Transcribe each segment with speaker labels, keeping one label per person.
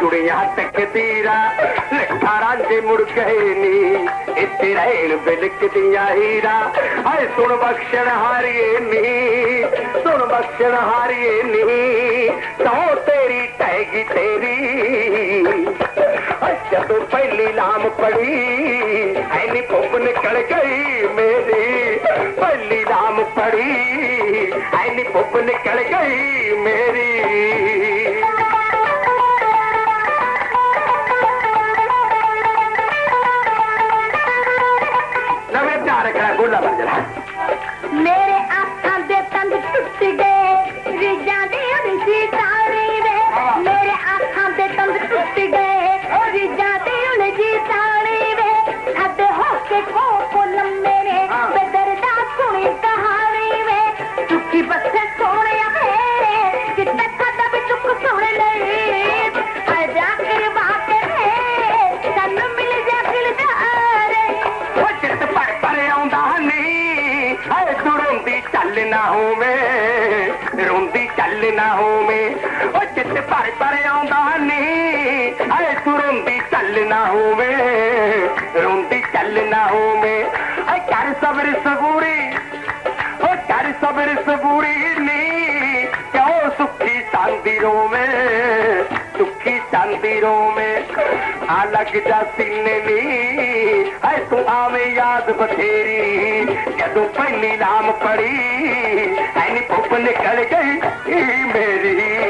Speaker 1: ਸੋਹਣੀਏ ਨਹੀਂ ਜੁੜੀਆਂ ਤਕਦੀਰਾਂ ਲੱਖਾਂ ਰਾਂਝੇ ਮੁੜ ਗਏ ਨੇ। ਇੱਥੇ ਰਹਿਣ ਬਿਲਕਦੀਆਂ ਹੀਰਾ। ਹਾਏ, ਸੁਣ ਬਖਸ਼ਣ ਹਾਰੀਏ ਨੀ। ਸੁਣ ਬਖਸ਼ਣ ਹਾਰੀਏ ਨੀ। ਤਾਂ ਤੇਰੀ ਟੈਗੀ ਤੇਰੀ। ਅੱਛਾ ਤੂੰ ਪਹਿਲੀ ਲਾਮ ਪੜੀ ਐਨੀ ਪੁੱਪ ਨਿਕਲ ਗਈ ਮੇਰੀ। ਪਹਿਲੀ ਲਾਮ ਪੜੀ ਐਨੀ ਪੁੱਪ ਨਿਕਲ ਗਈ ਮੇਰੀ।
Speaker 2: ਮੇਰੇ ਅੱਖਾਂ ਦੇ ਤੰਦ ਟੁੱਟ ਗਏ ਰਿਜਾਂ ਦੀ ਉਲਝੀ ਤਾਣੀ ਵੇ ਮੇਰੇ ਅੱਖਾਂ ਦੇ ਤੰਦ ਟੁੱਟ ਗਏ ਉਹ ਰਿਜਾਂ ਦੀ ਉਲਝੀ ਤਾਣੀ ਵੇ ਸਾਡੇ ਹੋ ਕੇ ਕੋ
Speaker 1: ਰੋਂਦੀ ਚੱਲ ਨਾ ਹੋਵੇ, ਰੋਂਦੀ ਚੱਲ ਨਾ ਹੋਵੇ। ਉਹ ਚਿੱਤ ਭਰ ਪਰ ਆਉਂਦਾ ਨਹੀਂ ਹਾਏ ਤੂੰ ਰੋਂਦੀ ਚੱਲ ਨਾ ਹੋਵੇ, ਰੋਂਦੀ ਚੱਲ ਨਾ ਹੋਵੇ। ਹਾਏ ਕਰ ਸਬਰ ਸਬੂਰੀ ਉਹ ਕਰ ਸਬਰ ਸਬੂਰੀ ਨਹੀਂ ਕਿਉਂ ਸੁੱਖੀ ਚਾਂਦੀ ਰੋਵੇ?
Speaker 2: मंदिरों में अलग जा सिननी है तू आवे याद बथेरी जदों पन्नी नाम
Speaker 1: पड़ी है नी पुप निकल गई मेरी।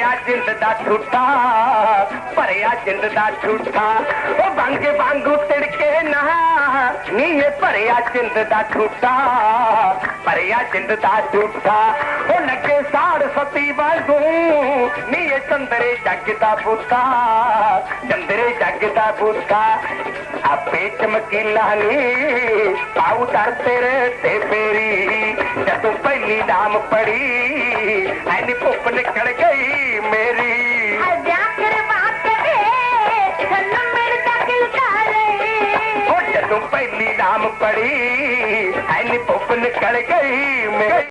Speaker 1: ਭਰਿਆ ਜਿੰਦ ਦਾ ਛੁੱਟਾ ਭਰਿਆ ਜਿੰਦ ਦਾ ਛੁੱਟਾ ਉਹ ਬੰਗੇ ਵਾਂਗੂ ਤਿੜਕੇ ਨਾ ਨੀ ਇਹ ਭਰਿਆ ਜਿੰਦ ਦਾ ਛੁੱਟਾ ਭਰਿਆ ਜਿੰਦ ਦਾ ਛੁੱਟਾ ਉਹ ਲੱਗੇ ਸਾੜ ਸਤੀ ਵਾਂਗੂ ਨੀ ਇਹ ਚੰਦਰੇ ਜੱਗ ਦਾ ਬੁੱਤਾ ਚੰਦਰੇ ਜੱਗ ਦਾ ਬੁੱਤਾ ਆਪੇ ਚਮਕੀਲਾ ਨੀ ਪਾਉ ਦਰ ਤੇਰੇ ਤੇ ਫੇਰੀ
Speaker 2: جڏهن پهرين دام
Speaker 1: پري پپ نڪڙي ميري. تون پهرين دام پري پپ نڪڙي ۾